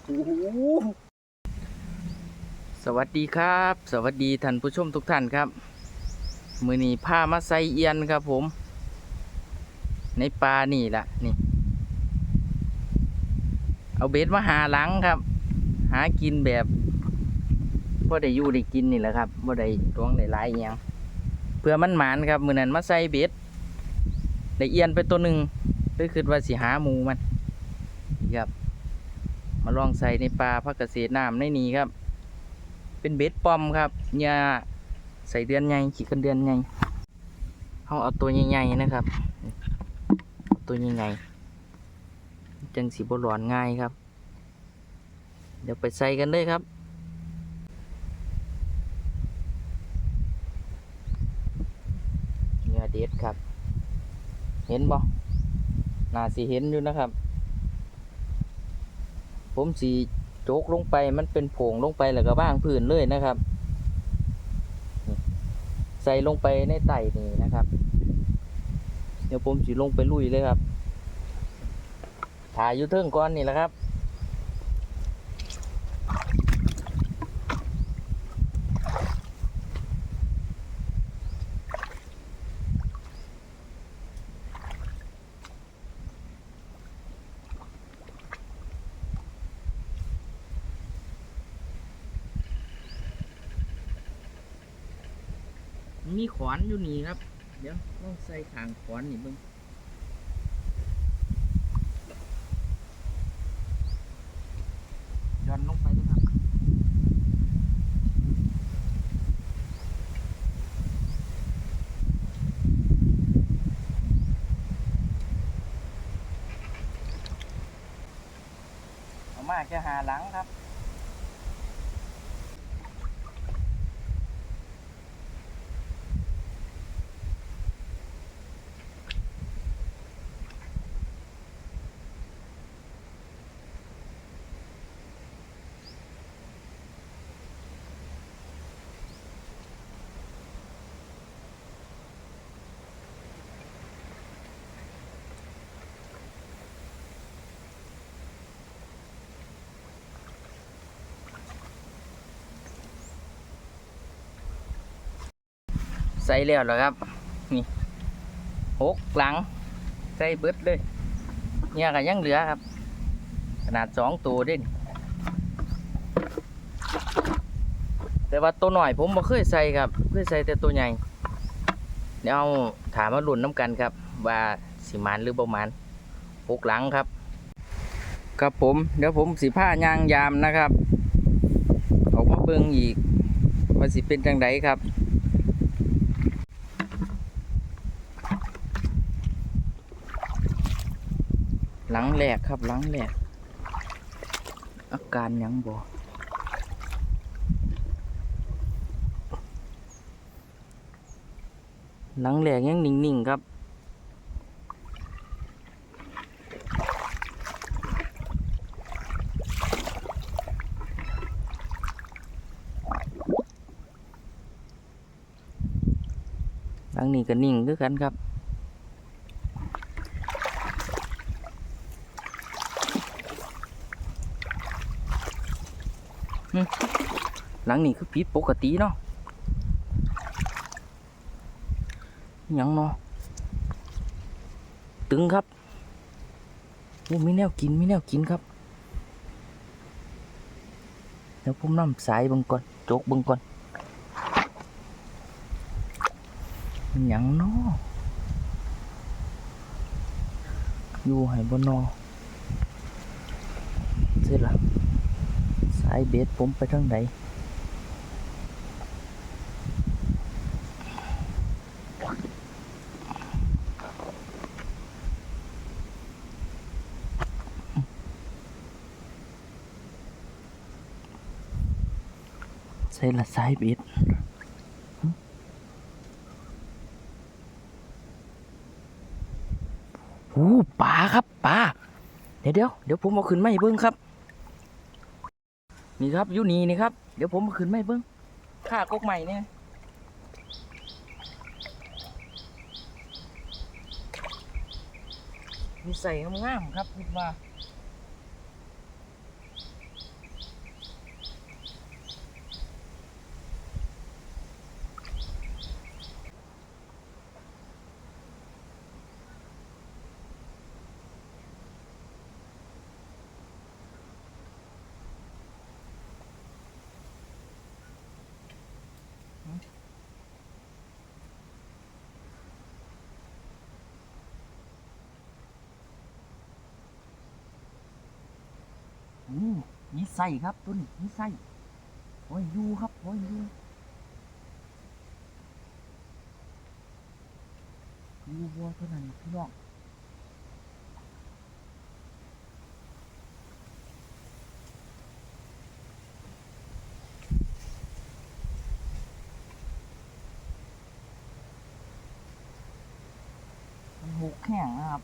สวัสดีครับ สวัสดีท่านผู้ชมทุกท่านครับ มือนี้ามาใส่เอียนครับผม ในปลานี่ละนี่ เอาเบ็ดมาหาหลังครับ หากินแบบพ่ได้อยู่ได้กินนี่แหละครับพ่ได้ร้องได้หลายอหยังเพื่อมันหมานครับ มือนั้นมาใส่เบ็ดได้เอียนไปตัวหนึ่งเลยคิดว่าสิหาหมูมันครับ มาลองใส่ในปลาพักเกษตรน้ำในนี้ครับ เป็นเบ็ดปอมครับเนี่ยใส่เดือนใหญ่ขีดกันเดือนใหญ่เขาเอาตัวใหญ่ๆนะครับ ตัวใหญ่ๆจังสีบร้อนง่ายครับ เดี๋ยวไปใส่กันเลยครับเนื้อเด็ดครับ เห็นบ่น่าสิเห็นอยู่นะครับ ผมสีโจกลงไปมันเป็นผงลงไปแล้วก็บ้างพื้นเลยนะครับ ใส่ลงไปในไตนี่นะครับ เดี๋ยวผมสีลงไปลุยเลยครับถ่ายอยู่เทิงก้อนนี่แหละครับ มีขวานอยู่นี่ครับ เดี๋ยวต้องใส่ขางขวานนี่เบิ่งย้อนลงไปเลยครับเอามาแค่หาหลังครับ ส่แล้วเหรอครับ นี่หกหลัง ใส่เบิดเลย เนี่ยก็ยังเหลือครับ ขนาดสองตัวเด่นแต่ว่าตัวหน่อยผมบ่เคยใส่ครับเคยใส่แต่ตัวใหญ่เดี๋ยวเอาถามมาลุ่นน้ำกันครับ ว่าสิมันหรือประมาณหกหลังครับครับผมเดี๋ยวผมสิผ้ายางยามนะครับ ออกมาเบิ่งอีกว่าสิเป็นจังไดครับ ลังแหลกครับหลังแหลก อาการยังบ่หลังแหลกยังนิ่งๆครับหลังนี้ก็นิ่งคือกันครับ หลังนี้คือผิดปกติเนาะยังเนาะตึงครับโอ้มีแนวกินมีแนวกินครับเดี๋ยวผมนำสายบิ่งก่อนโจกบิ่งก่อนยังเนาะอยู่ให้บนนอเสร็จและสายเบ็ดผมไปทางไหนใส่ละสายเบ็ดโอ้ปลาครับปลาเดี๋ยวเดี๋ยวเดี๋ยวผมเอาขึ้นมาให้เบิ้งครับ นี่ครับยูนีนี่ครับ เดี๋ยวผมมาขึ้นไม่เบิ้งค่ากกใหม่เนี่ยมีใส่งามๆครับคิดว่า มีไส้ครับตัวนี้มีไส้โอ้ยยูครับโอ้ยยูยูวัวเท่านั้นพี่น้องมันหกแข็งนะครับ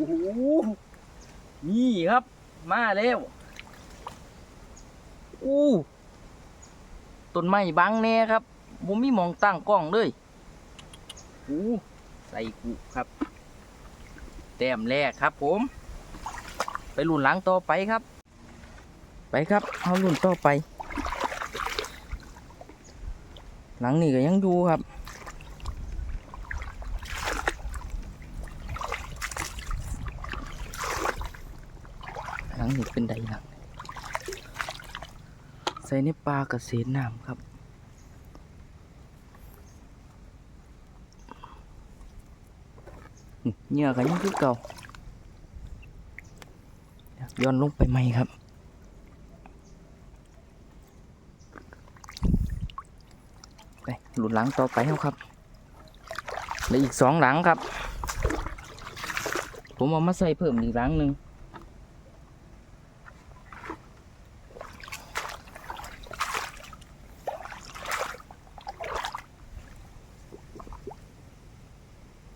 อ้โหนี่ครับ มาแล้วอู้ต้นไม้บังแน่ครับผมมีมองตั้งกล้องเลยอู้ใส่กุครับ แต้มแรกครับผม ไปรุ่นหลังต่อไปครับ ไปครับเอารุ่นต่อไป หลังนี่ก็ยังดูครับ หลังนี่เป็นใดหลังใส่ในปลากระเสนน้ำครับเหงื่อกันยังคือเก่าย้อนลงไปไหมครับไปหลุดหลังต่อไปแล้วครับเหลืออีกสองหลังครับ ผมเอามาใส่เพิ่มอีกหลังหนึ่ง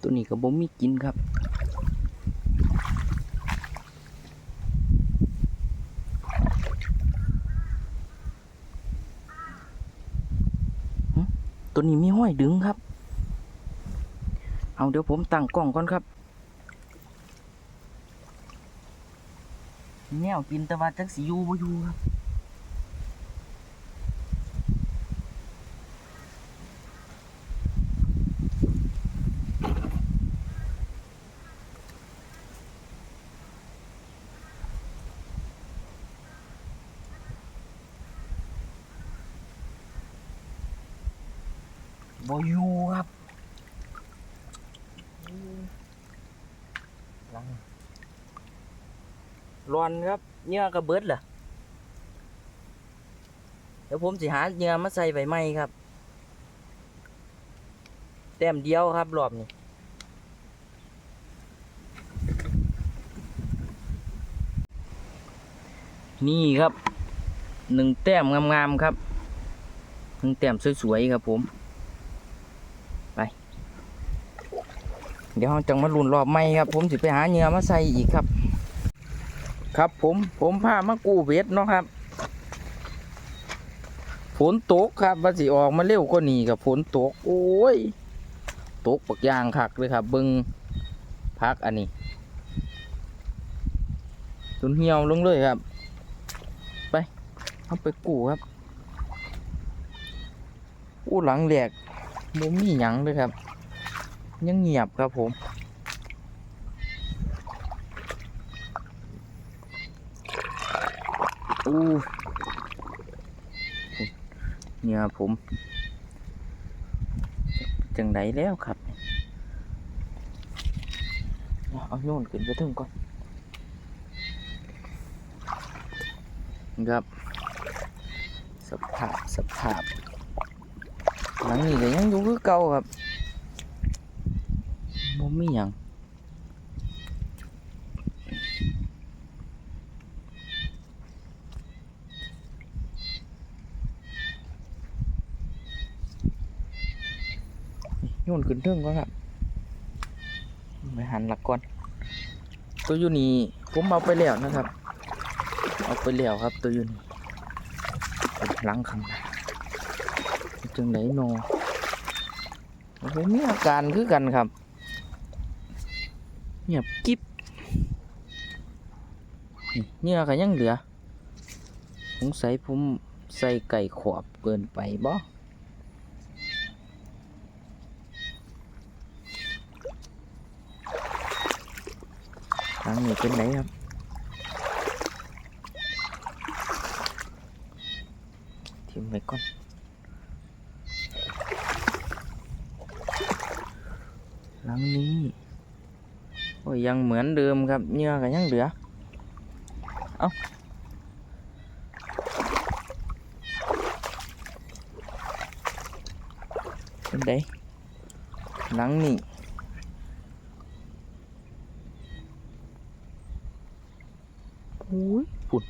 ตัวนี้ กินครับตัวนี้มีห้อยดึงครับ เอาเดี๋ยวผมตั้งกล้องก่อนครับแนวกินแต่ว่าจักสิยูบ่ยูครับ บอยู่ครับลังร้อนครับเหงื่อกระเบิดเหรอเดี๋ยวผมสิหาเหงื่อมาใส่ใบไม้ครับ แต้มเดียวครับรอบนี้นี่ครับหนึ่งแต้มงามๆครับหนึ่งแต้มสวยๆครับผม เดี๋ยวเราจังมาลุนรอบใหม่ครับ ผมสิไปหาเหงื่อมาใส่อีกครับ ครับผมผมพามากูเวทเนาะครับฝนตกครับว่าสิออกมาเร็วก็หนีกับฝนตก โอ้ยตกปักยางคักเลยครับ เบิงพักอันนี้จนเหี่ยวลงเลยครับ ไปเอาไปกูครับอู้หลังแหลกบ่มีหยังเลยครับ ยังเงียบครับผมอู้เนี่ยผมจังไดแล้วครับเอาโยนขึ้นไปถึงก่อนครับ สภาพสภาพหลังนี้ก็ยังอยู่คือเก่าครับ บ่มีหยังโยนขึ้นเทิงก่อนครับไปหันหลักก่อน ตัวยูนี่ผมเอาไปแล้วนะครับ เอาไปแล้วครับตัวยูนี่หลังข้างน้าจังไหนโนอผมมีอาการคือกันครับ เงียบกิ๊บเหงื่อก็ยังเหลือสงสัยผมใส่ไก่ขวบเกินไปบ่ทางนี้เป็นไหนครับทิ้งไว้ก่อนหลังนี้ โอ้ยยังเหมือนเดิมครับเหงื่อก็ยังเหลือ เอาเป็นไดหลังนี้โอ้ยฝุ่น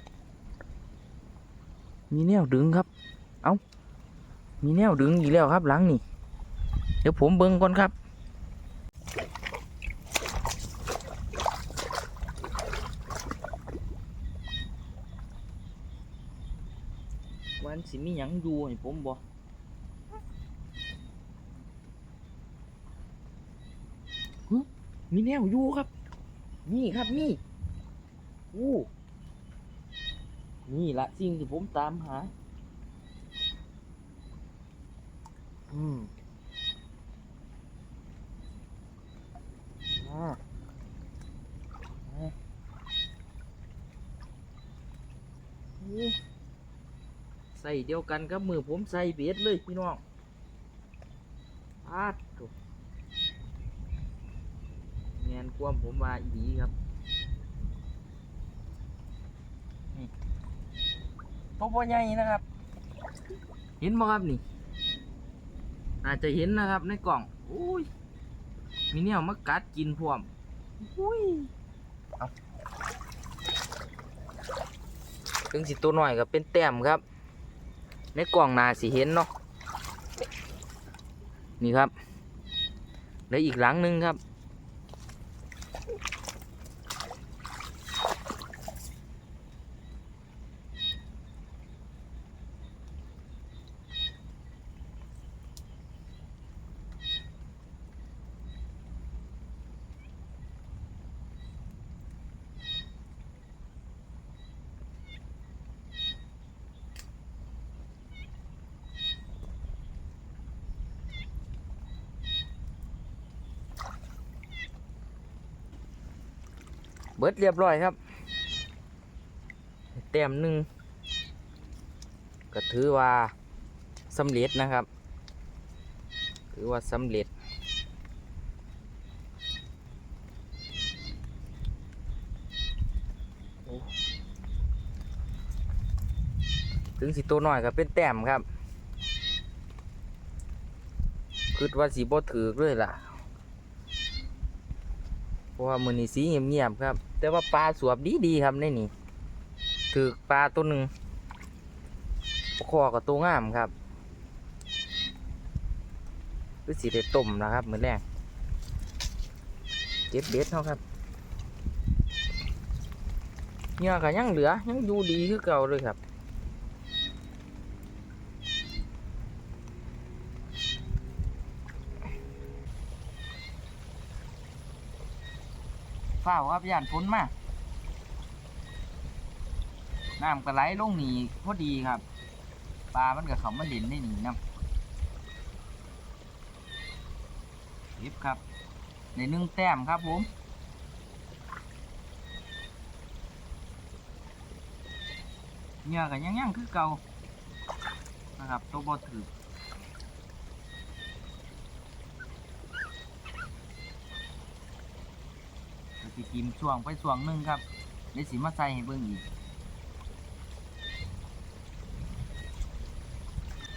มีแนวดึงครับ เอามีแนวดึงอีกแล้วครับหลังนี้เดี๋ยวผมเบิ่งก่อนครับ สิมีหยังอยู่ให้ผมบ่มีแนวอยู่ครับ นี่ครับนี่อู้นี่ละสิ่งที่ผมตามหา อืมอ่าอู้ ส่เดียวกันกับมือผมใส่เบสเลยพี่น้องอาดโถูแงนความผมว่าอีดีครับตัวพ่อใหญ่นะครับ เห็นบ่ครับนี่ อาจจะเห็นนะครับในกล่องอุ้ยมีเนี่ยมากัดกินพร้อมอุ้ยเอาถึงสิตัวหน่อยก็เป็นแต้มครับ ในกล่องนาสีเห็นเนาะนี่ครับและอีกหลังหนึงครับ เบิดเรียบร้อยครับแต้มหนึ่งก็ถือว่าสำเร็จนะครับ ถือว่าสำเร็จ ถึงสิตัวน้อยก็เป็นแต้มครับคิดว่าสีบ่ถือเลยล่ะ เพราะว่ามือนี้สีเงียบๆครับ แต่ว่าปลาสวบดีๆครับในนี่ถือปลาตัวหนึ่งคอกับตัวงามครับคือสีได้ต้มนะครับเหมือนแรกเจ็ดเบ็ดเท่าครับเหงื่อก็ยังเหลือยังอยู่ดีคือเก่าเลยครับ ฝ้าวครับย่านฝนมาน้ำก็ไหลลงหนีพอดีครับปลามันกับเขามาเด่นได้หนีน้ำเก็บครับ ในนึ่งแต้มครับผมเหงื่อกันยังยังๆคือเก่านะครับตัวบอถือ สิกิมช่วงไปช่วงหนึงครับเดี๋ยวสิมาใส่ให้เบิ่งอีก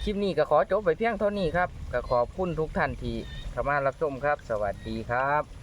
คลิปนี้ก็ขอจบไปเพียงเท่านี้ครับก็ขอบคุณทุกท่านที่เข้ามารับชมครับ สวัสดีครับ